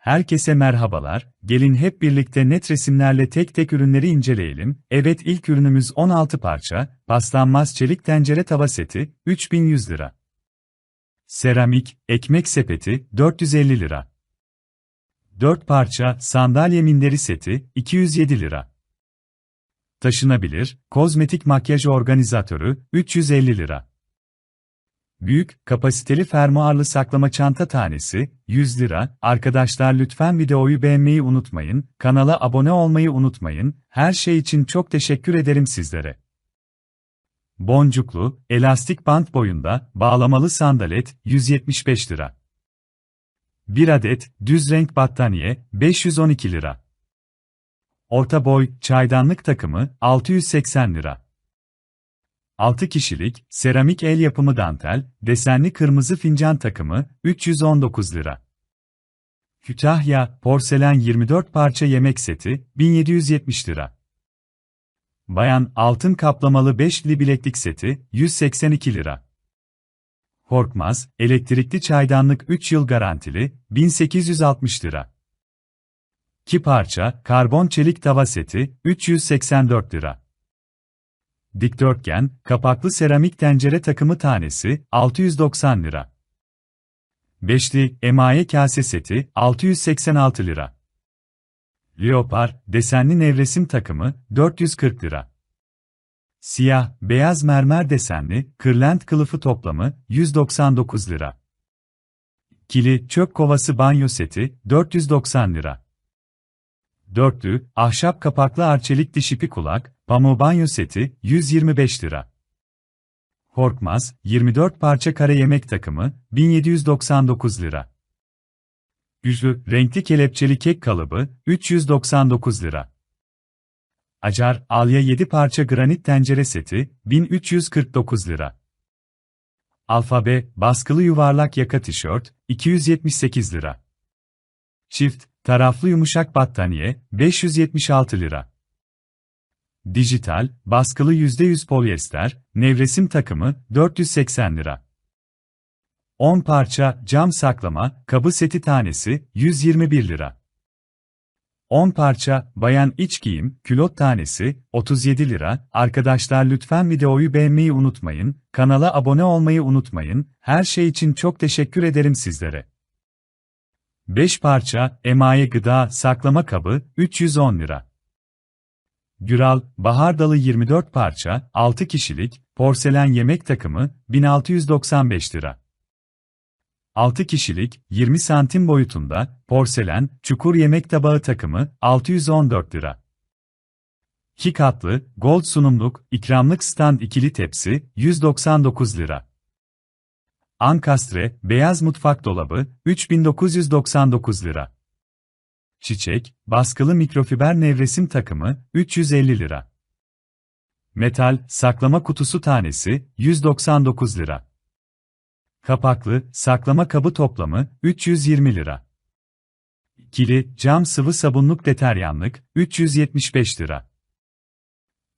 Herkese merhabalar, gelin hep birlikte net resimlerle tek tek ürünleri inceleyelim. Evet ilk ürünümüz 16 parça, paslanmaz çelik tencere tava seti, 3100 lira. Seramik, ekmek sepeti, 450 lira. 4 parça, sandalye minderi seti, 207 lira. Taşınabilir, kozmetik makyaj organizatörü, 350 lira. Büyük, kapasiteli fermuarlı saklama çanta tanesi, 100 lira. Arkadaşlar lütfen videoyu beğenmeyi unutmayın, kanala abone olmayı unutmayın, her şey için çok teşekkür ederim sizlere. Boncuklu, elastik bant boyunda, bağlamalı sandalet, 175 lira. 1 adet, düz renk battaniye, 512 lira. Orta boy, çaydanlık takımı, 680 lira. 6 kişilik, seramik el yapımı dantel, desenli kırmızı fincan takımı, 319 lira. Kütahya, porselen 24 parça yemek seti, 1770 lira. Bayan, altın kaplamalı 5'li bileklik seti, 182 lira. Korkmaz, elektrikli çaydanlık 3 yıl garantili, 1860 lira. 2 parça, karbon çelik tava seti, 384 lira. Dikdörtgen, kapaklı seramik tencere takımı tanesi, 690 lira. Beşli, emaye kase seti, 686 lira. Leopar, desenli nevresim takımı, 440 lira. Siyah, beyaz mermer desenli, kırlent kılıfı toplamı, 199 lira. Kili, çöp kovası banyo seti, 490 lira. Dörtlü, ahşap kapaklı arçelik dişipi kulak, pamuğu banyo seti, 125 lira. Korkmaz, 24 parça kare yemek takımı, 1799 lira. Yüzlü, renkli kelepçeli kek kalıbı, 399 lira. Acar, alya 7 parça granit tencere seti, 1349 lira. Alfabe, baskılı yuvarlak yaka tişört, 278 lira. Çift, taraflı yumuşak battaniye, 576 lira. Dijital, baskılı %100 polyester, nevresim takımı, 480 lira. 10 parça, cam saklama, kabı seti tanesi, 121 lira. 10 parça, bayan iç giyim, külot tanesi, 37 lira. Arkadaşlar lütfen videoyu beğenmeyi unutmayın, kanala abone olmayı unutmayın, her şey için çok teşekkür ederim sizlere. 5 parça, emaye gıda, saklama kabı, 310 lira. Güral, bahar dalı 24 parça, 6 kişilik, porselen yemek takımı, 1695 lira. 6 kişilik, 20 santim boyutunda, porselen, çukur yemek tabağı takımı, 614 lira. 2 katlı, gold sunumluk, ikramlık stand ikili tepsi, 199 lira. Ankastre, beyaz mutfak dolabı, 3999 lira. Çiçek, baskılı mikrofiber nevresim takımı, 350 lira. Metal, saklama kutusu tanesi, 199 lira. Kapaklı, saklama kabı toplamı, 320 lira. Kili, cam sıvı sabunluk deteryanlık, 375 lira.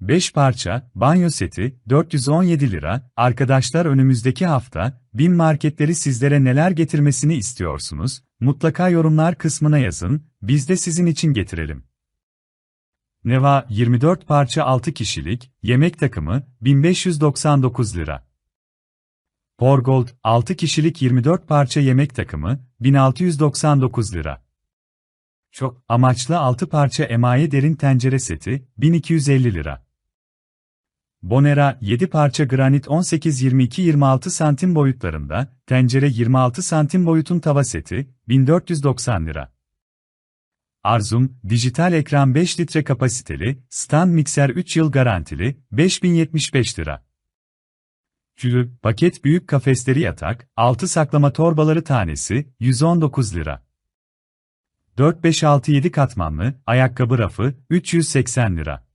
5 parça, banyo seti, 417 lira. Arkadaşlar önümüzdeki hafta, bin marketleri sizlere neler getirmesini istiyorsunuz? Mutlaka yorumlar kısmına yazın, biz de sizin için getirelim. Neva, 24 parça 6 kişilik, yemek takımı, 1599 lira. Porgold, 6 kişilik 24 parça yemek takımı, 1699 lira. Çok amaçlı 6 parça emaye derin tencere seti, 1250 lira. Bonera 7 parça granit 18-22-26 santim boyutlarında, tencere 26 santim boyutun tava seti, 1490 lira. Arzum, dijital ekran 5 litre kapasiteli, stand mikser 3 yıl garantili, 5075 lira. Külü, paket büyük kafesleri yatak, 6 saklama torbaları tanesi, 119 lira. 4-5-6-7 katmanlı, ayakkabı rafı, 380 lira.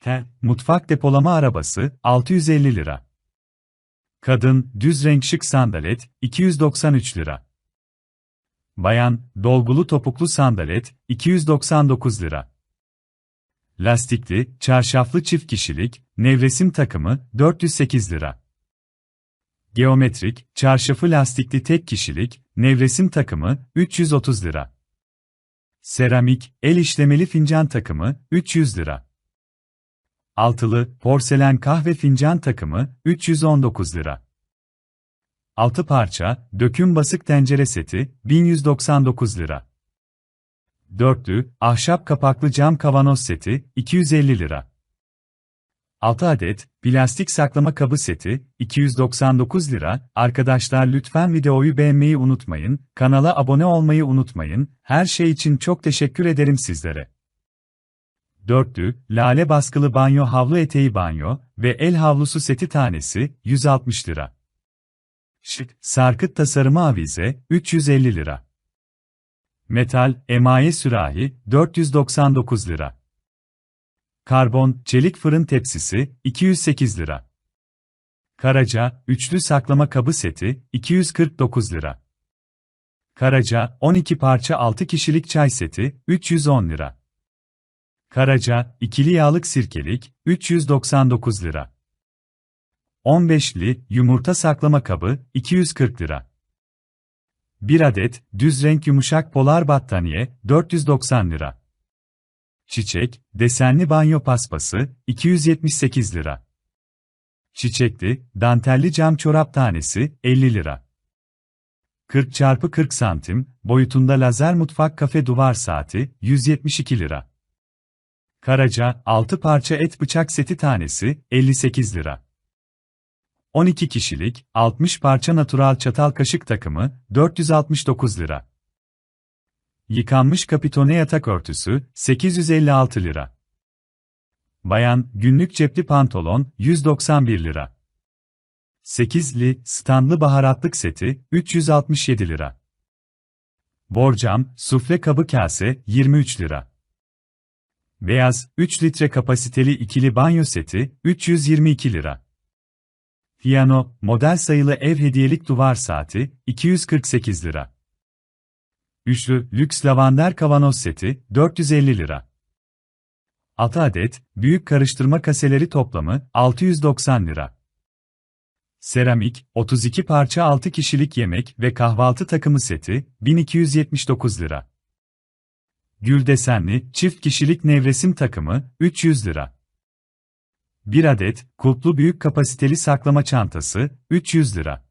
T. Mutfak depolama arabası, 650 lira. Kadın, düz renk şık sandalet, 293 lira. Bayan, dolgulu topuklu sandalet, 299 lira. Lastikli, çarşaflı çift kişilik, nevresim takımı, 408 lira. Geometrik, çarşafı lastikli tek kişilik, nevresim takımı 330 lira. Seramik, el işlemeli fincan takımı 300 lira. Altılı, porselen kahve fincan takımı 319 lira. 6 parça, döküm basık tencere seti 1199 lira. Dörtlü, ahşap kapaklı cam kavanoz seti 250 lira. 6 adet, plastik saklama kabı seti, 299 lira. Arkadaşlar lütfen videoyu beğenmeyi unutmayın, kanala abone olmayı unutmayın, her şey için çok teşekkür ederim sizlere. Dörtlü, lale baskılı banyo havlu eteği banyo ve el havlusu seti tanesi, 160 lira. Şık, sarkıt tasarımı avize, 350 lira. Metal, emaye sürahi, 499 lira. Karbon, çelik fırın tepsisi, 208 lira. Karaca, üçlü saklama kabı seti, 249 lira. Karaca, 12 parça 6 kişilik çay seti, 310 lira. Karaca, ikili yağlık sirkelik, 399 lira. 15'li, yumurta saklama kabı, 240 lira. 1 adet, düz renk yumuşak polar battaniye, 490 lira. Çiçek, desenli banyo paspası, 278 lira. Çiçekli, dantelli cam çorap tanesi, 50 lira. 40 çarpı 40 santim, boyutunda lazer mutfak kafe duvar saati, 172 lira. Karaca, 6 parça et bıçak seti tanesi, 58 lira. 12 kişilik, 60 parça natural çatal kaşık takımı, 469 lira. Yıkanmış kapitone yatak örtüsü, 856 lira. Bayan, günlük cepli pantolon, 191 lira. 8'li, standlı baharatlık seti, 367 lira. Borcam, sufle kabı kase, 23 lira. Beyaz, 3 litre kapasiteli ikili banyo seti, 322 lira. Piyano, model sayılı ev hediyelik duvar saati, 248 lira. Üçlü, lüks lavander kavanoz seti, 450 lira. 6 adet, büyük karıştırma kaseleri toplamı, 690 lira. Seramik, 32 parça 6 kişilik yemek ve kahvaltı takımı seti, 1279 lira. Gül desenli, çift kişilik nevresim takımı, 300 lira. 1 adet, kulplu büyük kapasiteli saklama çantası, 300 lira.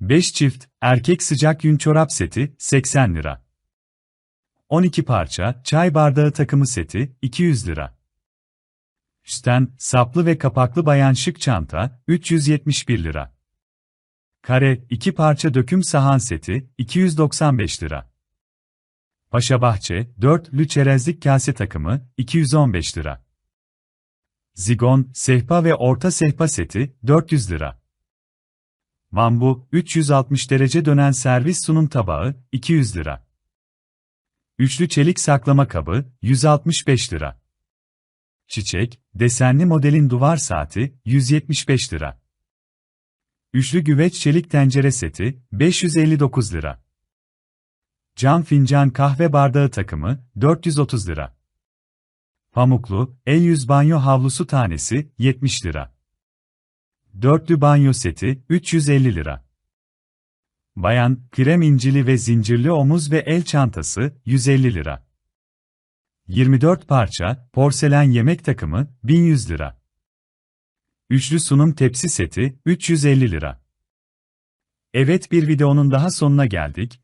5 çift, erkek sıcak yün çorap seti, 80 lira. 12 parça, çay bardağı takımı seti, 200 lira. Üstten, saplı ve kapaklı bayan şık çanta, 371 lira. Kare, 2 parça döküm sahan seti, 295 lira. Paşa Bahçe, 4'lü çerezlik kase takımı, 215 lira. Zigon, sehpa ve orta sehpa seti, 400 lira. Mambu, 360 derece dönen servis sunum tabağı, 200 lira. Üçlü çelik saklama kabı, 165 lira. Çiçek, desenli modelin duvar saati, 175 lira. Üçlü güveç çelik tencere seti, 559 lira. Cam fincan kahve bardağı takımı, 430 lira. Pamuklu, el yüz banyo havlusu tanesi, 70 lira. Dörtlü banyo seti, 350 lira. Bayan, krem incili ve zincirli omuz ve el çantası, 150 lira. 24 parça, porselen yemek takımı, 1100 lira. Üçlü sunum tepsi seti, 350 lira. Evet bir videonun daha sonuna geldik.